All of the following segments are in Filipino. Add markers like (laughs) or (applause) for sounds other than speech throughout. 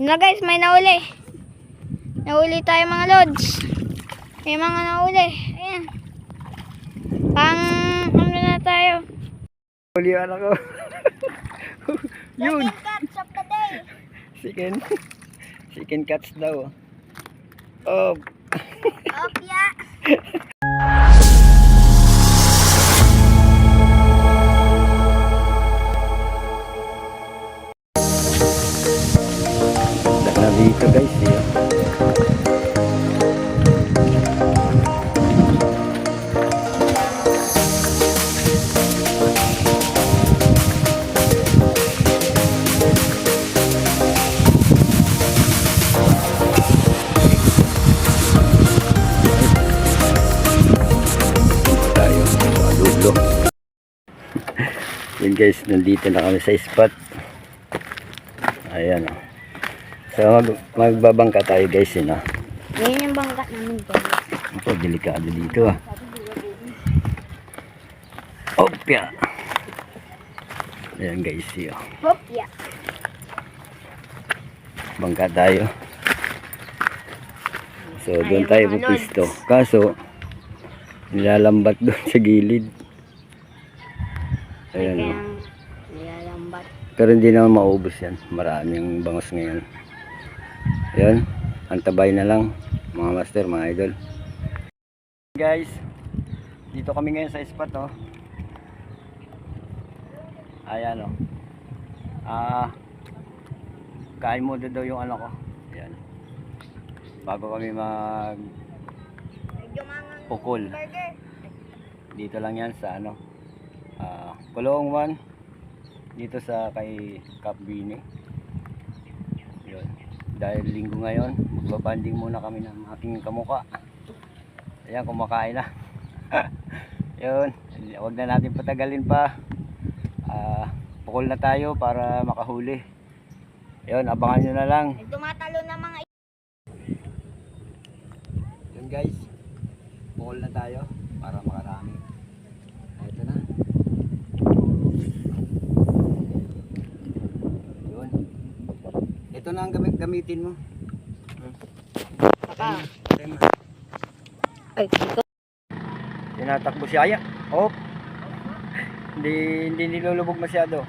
Yun na guys, may nauli. Nauli tayo mga lods. May mga nauli. Ayan. Pang, ano na tayo? Huli ano ko. Yun. catch of the day. Chicken. Chicken cuts daw. Oh. Opya. (laughs) nandito na kami sa spot. Ayan o. So mag magbabangka tayo guys yun ah. Yan yung bangka namin guys. Ito, delikado dito ah. Opya! Ayan guys, yun. Opya. Bangka tayo. So, doon tayo pupisto. Kaso, nilalambat (laughs) doon sa gilid. Ayan o. Pero hindi naman maubos yan. Maraming bangos ngayon. Ayan. Antabay na lang. Mga master, mga idol. Guys, dito kami ngayon sa spot oh. Ayan oh. Ah, kain mo daw yung ano ko. Ayan. Bago kami mag pukol. Dito lang yan sa ano. Ah, Kulong 1 dito sa kay Cap Bini. Yun. Dahil linggo ngayon, magbabanding muna kami ng aking kamuka. Ayan, kumakain na. (laughs) Yun, huwag na natin patagalin pa. Ah, pukol na tayo para makahuli. Yun, abangan nyo na lang. Tumatalo na mga Yun guys, pukol na tayo para makarami. Ito na. Yun. Ito na ang gamit gamitin mo. Papa. Ay, ito. Tinatakbo si Aya. Oh. Hindi hindi nilulubog masyado.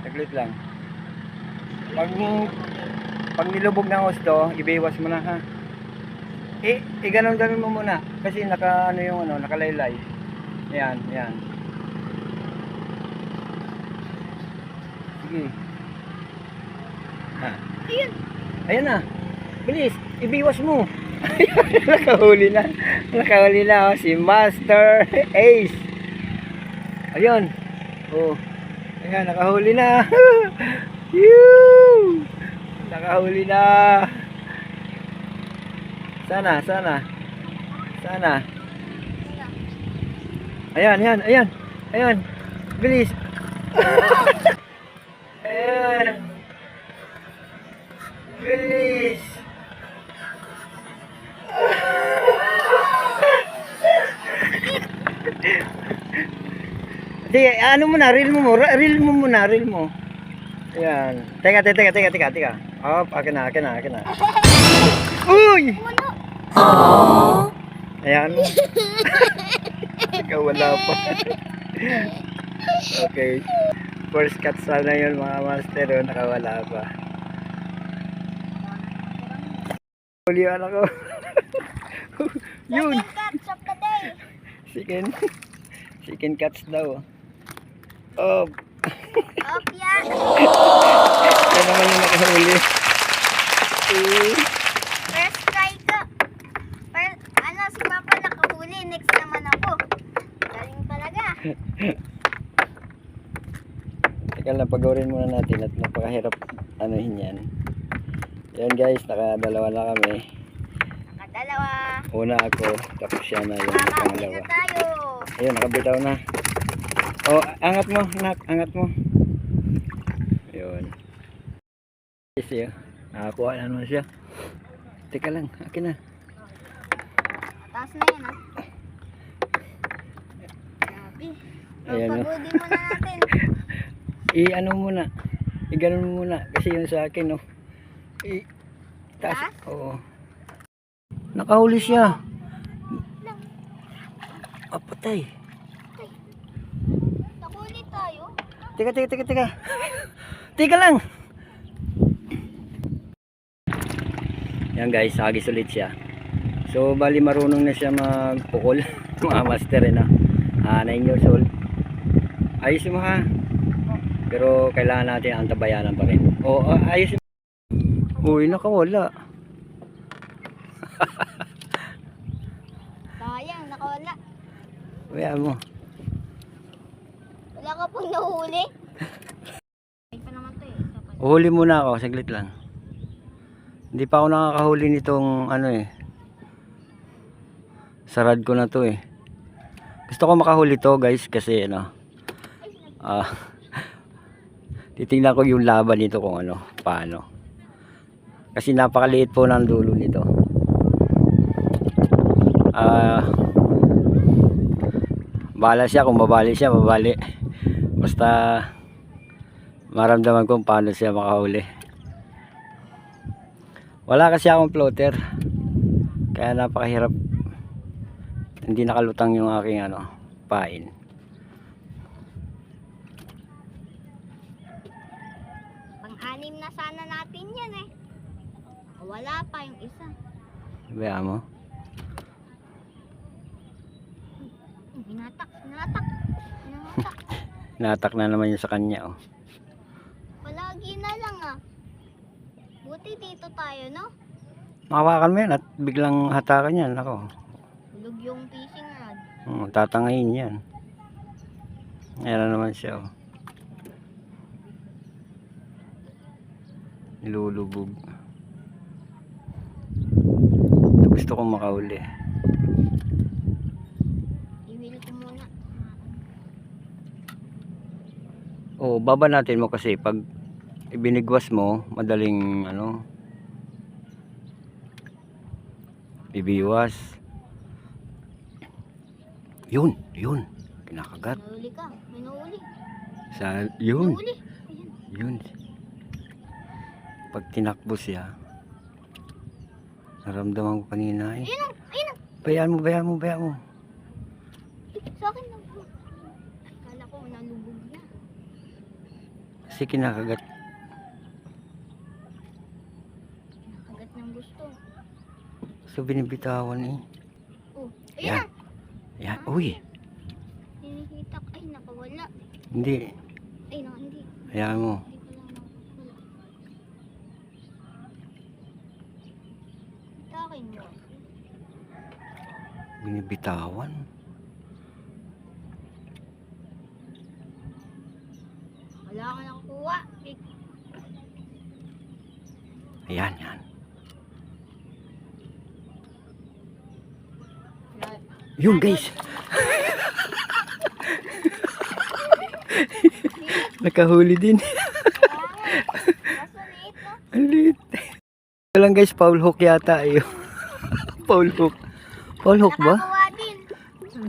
Saglit lang. Pag pag nilubog ng gusto, ibiwas mo na ha. Eh, eh ganun ganun mo muna kasi naka ano yung ano, nakalaylay. Yan, yan. Sige. Ha. Ayun. Ayan na. Bilis, ibiwas mo. (laughs) Nakahuli na. Nakahuli na oh, si Master Ace. Ayun. Oh. Ayan, nakahuli na. (laughs) Nakahuli na. Sana, sana. Sana. Ayan, ayan, ayan. Ayan. Bilis. (laughs) ayan. Bilis. Sige, ano mo na, reel mo mo, reel mo muna, reel mo. Ayan. Teka, teka, teka, teka, teka. Hop, akin na, akin na, akin na. Uy! Ayan. (laughs) Ikaw wala pa. okay. First cut sana yun mga master, oh, nakawala pa. Hulihan ako. (laughs) Yun. catch of the day. Chicken. (laughs) Chicken cuts daw. Oh, Opya. (laughs) yan naman yung nakahuli. Eh, First try ko. First, ano, si Papa nakahuli. Next naman ako. Galing talaga. Teka lang, pagawin muna natin at napakahirap anuhin yan. Yan guys, nakadalawa na kami. Nakadalawa. Una ako, tapos siya na yung pangalawa. na tayo. Ayun, nakabitaw na. Oh, angat mo, nak, angat mo. Ayun. Yes, yun. Nakakuha na naman siya. Teka lang, akin na. Taas na yan, ha? Grabe. Ayan, oh. Pagudi muna natin. (laughs) I-ano muna. I-ganon mo muna. Kasi yun sa akin, no. Eh, taas. Oo. Nakahuli siya. Ah, patay. Nakuli tayo. Teka, teka, teka, teka. teka lang. Yan guys, agis ulit siya. So, bali marunong na siya magpukol. (laughs) Mga master eh na. Ah, 9 years old. Ayos mo ha. Pero kailangan natin antabayanan pa rin. O, ah, ayos mo. Uy, nakawala. (laughs) Sayang, nakawala. Kaya mo. Wala ka pong nahuli. Ay pa naman to eh. Uhuli muna ako, saglit lang. Hindi pa ako nakakahuli nitong ano eh. Sarad ko na to eh. Gusto ko makahuli to guys kasi ano. Ah. (laughs) titingnan ko yung laban nito kung ano, paano. Kasi napakaliit po ng dulo nito. Ah. Bala siya kung babali siya, babali. Basta maramdaman kung paano siya makahuli. Wala kasi akong floater. Kaya napakahirap. Hindi nakalutang yung aking ano, pain. Pang-anim na sana natin yan eh. Wala pa yung isa. Kaya mo. Hinatak, hinatak. Hinatak. (laughs) Natak na naman yun sa kanya oh. Palagi na lang ah. Buti dito tayo no? Makawakan mo yan at biglang hatakan yan. Ako. Hulog yung fishing rod. Hmm, tatangayin yan. Ayan na naman siya oh. Nilulubog. Ito gusto kong muna. Oo, baba natin mo kasi pag ibinigwas mo, madaling ano, bibiwas. Yun, yun. Kinakagat. Nahuli ka. May nahuli. Sa, yun. Ayan. yun. Pag tinakbo siya, naramdaman ko kanina eh. Ayun ang, ayun ang. Bayaan mo, bayaan mo, bayaan mo. Sa akin lang. Kala ko nalubog na. Kasi kinakagat. Nakagat ng gusto. So binibitawan eh. Oh, Yan. ayun ang. Yan, uy. Hinihitak. Ay, nakawala. Hindi. Ay, na, hindi. Hayaan mo. Hindi ko lang nakawala. Takin mo. Binibitawan. Wala ka nakukuha. Big. Ayan, yan. Yun guys. (laughs) Nakahuli din. Ang liit. Ito lang guys, foul hook yata eh. (laughs) foul hook. Foul hook ba?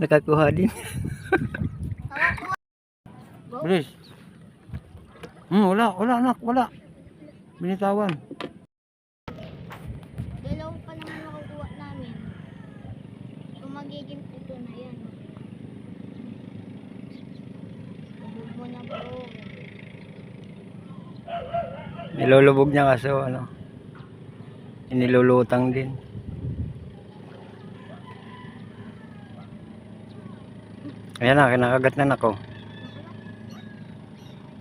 Nakakuha din. Bilis. Hmm, wala, wala anak, wala. Binitawan. Dalawa pa naman nakukuha namin. Kung magiging ito na yan. Hubog mo na bro. Nilulubog niya kaso ano. Inilulutang din. Ayan na, kinakagat na anak.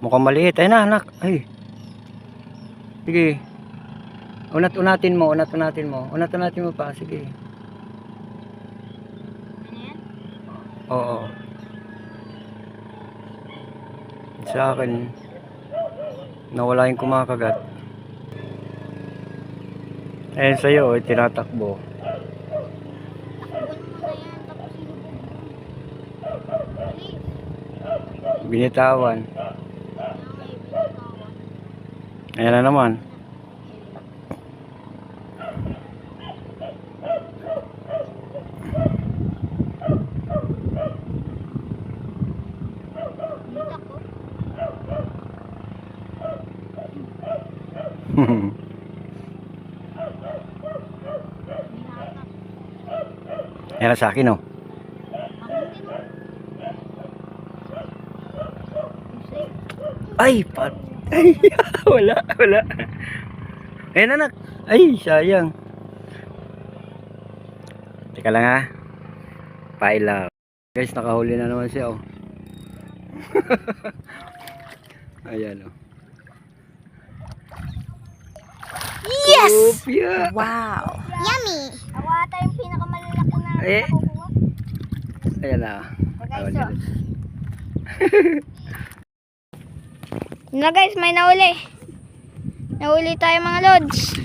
Mukhang maliit. Ayun na anak. Ay. Sige. Unat-unatin mo, unat-unatin mo. Unat-unatin mo pa, sige. Ano? Oo. Sa akin, nawala yung kumakagat. Ayun sa'yo, tinatakbo. binitawan. Ayan na naman. (laughs) Ayan na sa akin oh. Ay, pat. Ay, (laughs) wala, wala. Ayan, anak. Ay, sayang. Teka lang, ha. Pailaw. Guys, nakahuli na naman siya, oh. (laughs) Ayan, oh. Yes! Opya. Wow! Yummy! Ako ata yung pinakamalalaki na Eh. nakukuha. Ayan na. Okay, so. Yun na guys, may nauli. Nauli tayo mga lods.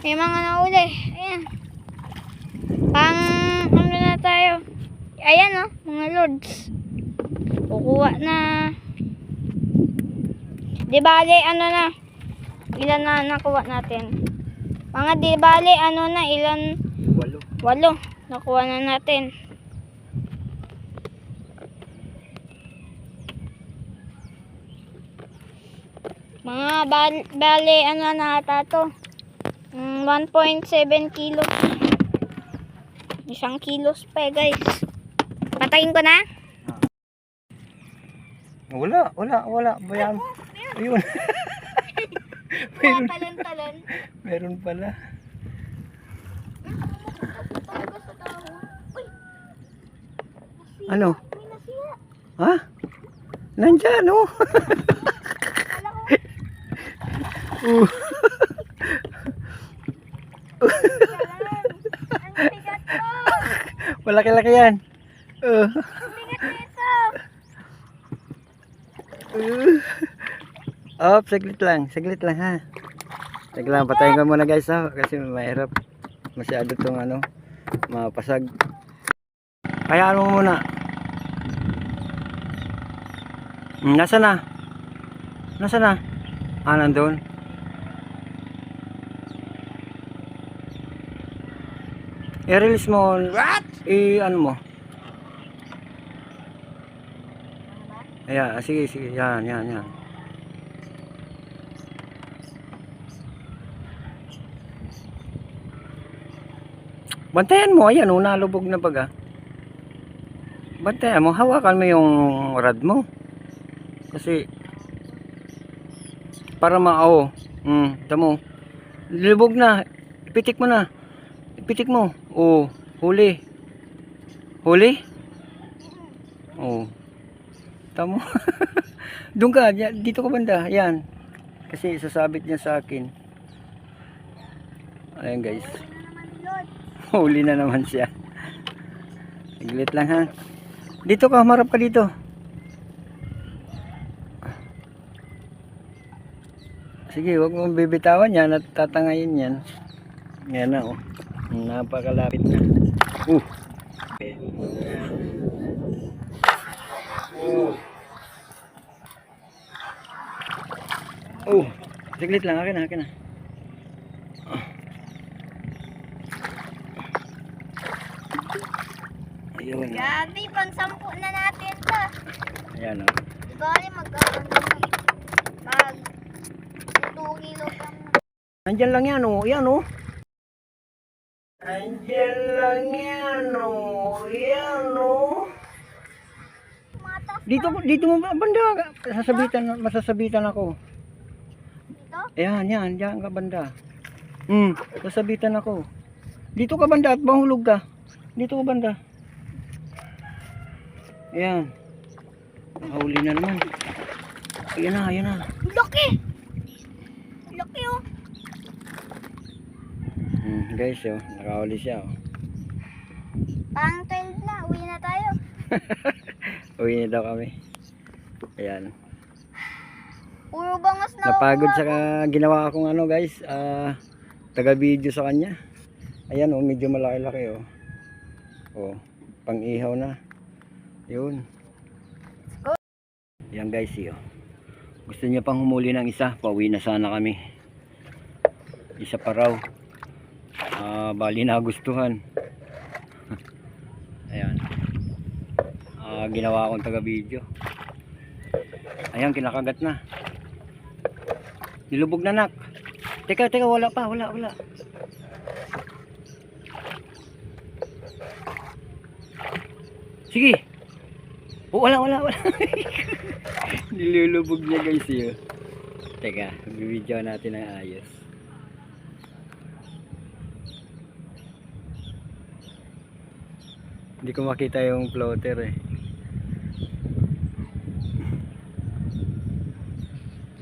May mga nauli. Ayan. Pang, ano na tayo. Ayan oh, mga lods. Kukuha na. Di bale, ano na. Ilan na nakuha natin. Mga di bale, ano na, ilan, Walo. walo. Nakuha na natin. Mga bal bale, ano na ata to? Mm, 1.7 kilos. Isang kilos pa eh, guys. Patayin ko na? Wala, wala, wala. Bayan. Ayun. (laughs) meron, talon-talon. meron pala. Ano? Ha? Nandyan, oh. (laughs) Uh. Malaki-laki yan. Uh, uh. Oh, saglit lang. Saglit lang, ha. Saglit lang. Patayin ko muna, guys, ha. Kasi mahirap. Masyado tong ano, mapasag. Kaya ano muna. Hmm, Nasa na? Nasa na? Ah, nandun. I-release mo. What? I, ano mo. Ayan, ah, sige, sige. Yan, yan, yan. Bantayan mo, ayan, oh, nalubog na baga. Bantayan mo, hawakan mo yung rad mo. Kasi, para mao, mm, tamo, lubog na, ipitik mo na, ipitik mo, oh, huli. Huli? Oh. Tamo. (laughs) Doon ka, dito ka banda, yan. Kasi sasabit niya sa akin. Ayan guys. Huli na naman (laughs) siya. Saglit lang ha. Dito ka, marap ka dito. Sige, huwag mong bibitawan yan at tatangayin yan. Yan na oh. Napakalapit na. Uh. Oh, saglit lang, akin akin na. Ayun. Gabi, pang sampu na natin to. Ayan oh. Di bali magkakaroon na mag 2 kilogram na. Nandyan lang yan oh. Lang yan oh. Yan oh. Tumatas Dito, dito mo ba, banda. Sasabitan, masasabitan ako. dito. Ayan, yan. Diyan ka banda. Hmm, sasabitan ako. Dito ka banda at mahulog ka. Dito ka banda. Ayan. Mahuli na naman. Ayan na, ayan na. Laki! Laki oh. Hmm, guys, oh, nakahuli siya. Oh. Pang 12 na, uwi na tayo. (laughs) Uwi na daw kami. Ayan. Puro bangas na Napagod sa ginawa akong ano guys, ah, taga video sa kanya. Ayan oh, medyo malaki-laki oh. Oh, pang ihaw na. Yun. Yan guys, eh, oh. Gusto niya pang humuli ng isa, pauwi na sana kami. Isa pa raw. Ah, bali na gustuhan. Ayan. Ginawa akong taga video. Ayan, kinakagat na. Nilubog na nak. Teka, teka, wala pa, wala, wala. Sige. Oh, wala, wala, wala. (laughs) Nilulubog niya guys yun. Teka, bibidyo natin ng ayos. Hindi ko makita yung floater eh.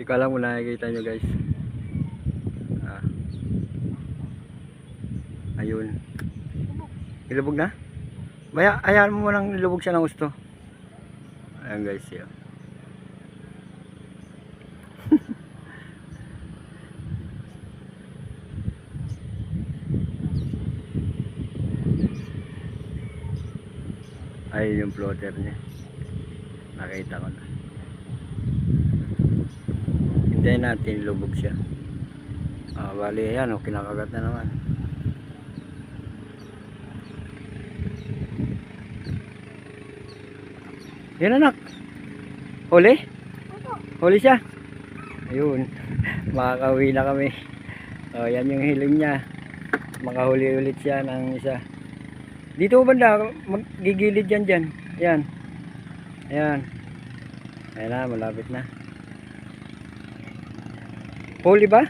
Ko alam kung nakikita nyo guys. Ah. Ayun. Ilubog na? Baya, hayaan mo lang ilubog siya ng gusto. Ayan guys, yun. (laughs) Ayun yung floater niya. Nakita ko na. Hintayin natin lubog siya. Ah, bali yan, oh, kinakagat na naman. Yan anak. Huli? Huli siya. Ayun. (laughs) Makakauwi na kami. Oh, yan yung hiling niya. Makahuli ulit siya ng isa. Dito banda, magigilid yan dyan. Yan. Ayan. Ayan na, malapit na. Huli ba?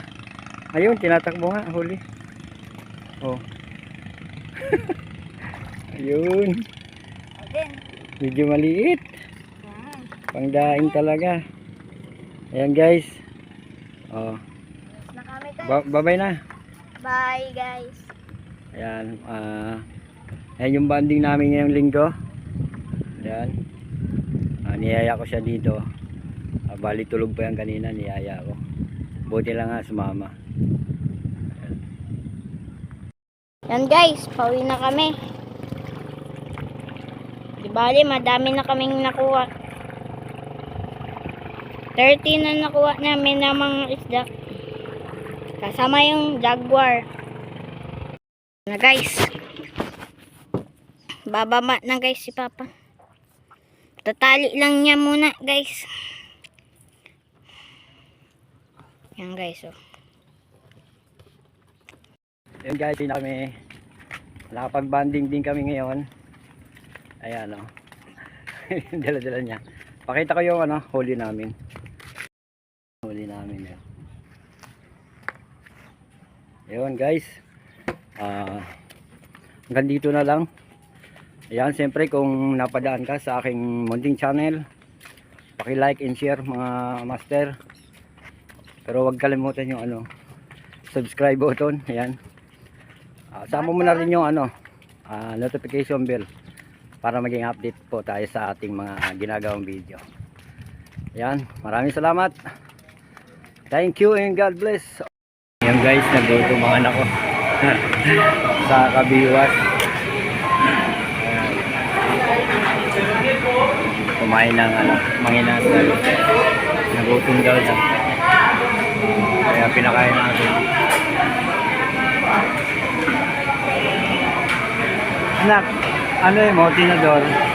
Ayun, tinatakbo nga, huli. Oh. (laughs) Ayun. Medyo maliit. Pangdaing talaga. Ayan guys. Oh, babay na. Bye guys. Ayan, ah ayan yung banding namin ngayong linggo. Ayan. Ah, niyaya ko siya dito. Ah, bali tulog pa yan kanina, niyaya ko. Buti lang nga sumama. Yan guys, pauwi na kami. Di bali, madami na kaming nakuha. 30 na nakuha namin ng mga isda. Kasama yung jaguar. Na guys. Bababa na guys si Papa. Tatali lang niya muna guys. Yan guys oh. Ayan guys, na kami. Nakapag-banding din kami ngayon. Ayan o. (laughs) Dala-dala niya. Pakita ko yung ano, huli namin. Huli namin yun. Ayun guys. Ah, hanggang dito na lang. Ayan, siyempre kung napadaan ka sa aking munting channel, paki-like and share mga master. Pero huwag kalimutan yung ano, subscribe button. Ayan. Ah, sama mo na rin yung ano, ah, notification bell para maging update po tayo sa ating mga ginagawang video. Ayan, maraming salamat. Thank you and God bless. Ayan guys, nagluto mga anak ko (laughs) sa kabiwas. Kumain ng ano, manginasal. Nagutom daw siya. Kaya pinakain natin. Anak, ano yung mo, tinador?